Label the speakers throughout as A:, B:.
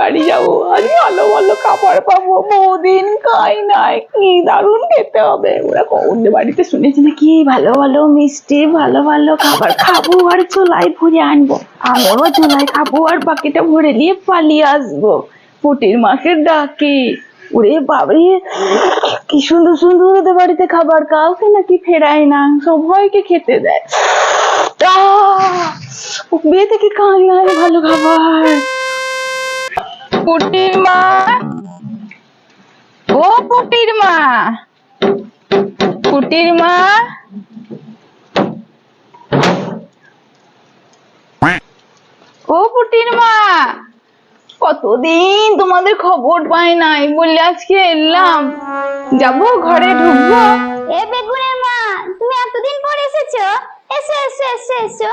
A: বাড়ি যাব। আজ ভালো ভালো খাবার পাবো। বহুদিন খাই নাই। কি দারুণ খেতে হবে। ওরা ওদের বাড়িতে শুনেছি নাকি ভালো ভালো মিষ্টি, ভালো ভালো খাবার খাব আর চুলাই ভরে আনব। আমিও চুলাই খাব আর বাকিটা ভরে নিয়ে পালিয়ে আসব। পুটির মাকে ডাকি। ওরে বাবারে, কি সুন্দর সুন্দর ওদের বাড়িতে খাবার। কাউকে নাকি ফেরায় না। সবাইকে খেতে দেয়! বিয়ে থেকে খাই না ভালো খাবার? পুটির মা। ও পুটির মা। পুটির মা। ও পুটির মা। কতদিন তোমাদের খবর পাই নাই বললে আজকে এলাম। যাব ঘরে ঢুকবো।
B: এ বেগুনের মা, তুমি এতদিন পর এসেছ? এসো এসো এসো এসো।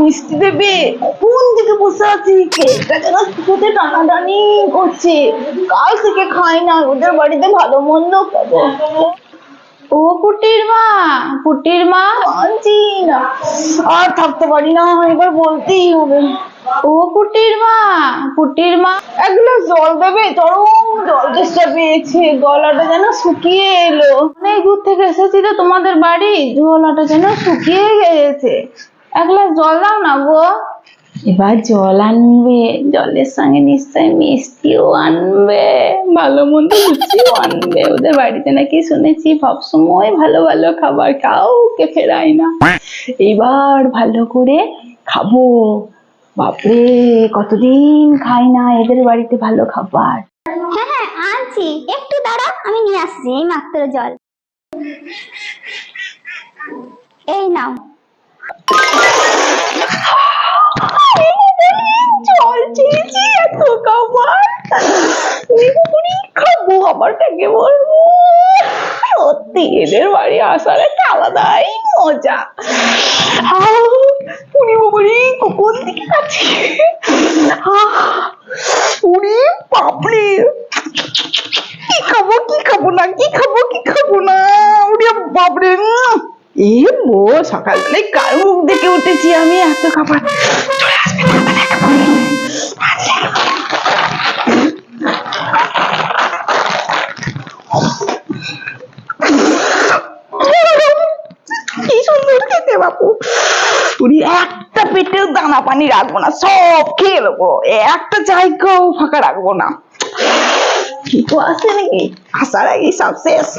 A: মিষ্টি দেবে? কোন দিকে বসে আছি? কেকটা যেন টানাটানি করছে। কাল থেকে খাই না ওদের বাড়িতে ভালো মন্দ খাব। ও কুটির মা কুটির মা আনছি না। আর থাকতে পারি না, এবার বলতেই হবে। ও পুটির মা পুটির মা। এক গ্লাস জল দেবে? চরম জল চেষ্টা পেয়েছে গলাটা যেন শুকিয়ে এলো। অনেক দূর থেকে এসেছি তো তোমাদের বাড়ি গলাটা যেন শুকিয়ে গেছে। এক গ্লাস জল দাও না গো। এবার জল আনবে জলের সঙ্গে নিশ্চয়ই মিষ্টিও আনবে ভালো মন্দ লুচিও আনবে। ওদের বাড়িতে নাকি শুনেছি সবসময় ভালো ভালো খাবার কাউকে ফেরায় না। এবার ভালো করে খাব। বাপরে কতদিন খাই না এদের বাড়িতে ভালো খাবার।
B: হ্যাঁ হ্যাঁ আনছি। একটু দাঁড়াও আমি নিয়ে আসছি এই মাত্র জল। এই নাও।
A: জল চেয়েছি এত খাবার। খাব খাবারটাকে বলব। সত্যি এদের বাড়ি আসার একটা আলাদাই মজা। কখন দিকে আছে উনি বাপরে কি খাব কি খাব না, কি খাব কি খাব না? উনি বাপরে এ মো, সকালবেলায় কার মুখ দেখে উঠেছি আমি এত খাবার। কি সুন্দর খেতে বাপু। উনি একটা পেটেও দানা পানি রাখব না, সব খেয়ে নেব। একটা জায়গাও ফাঁকা রাখব না। কি তো নাকি? আসার আগে সব শেষ।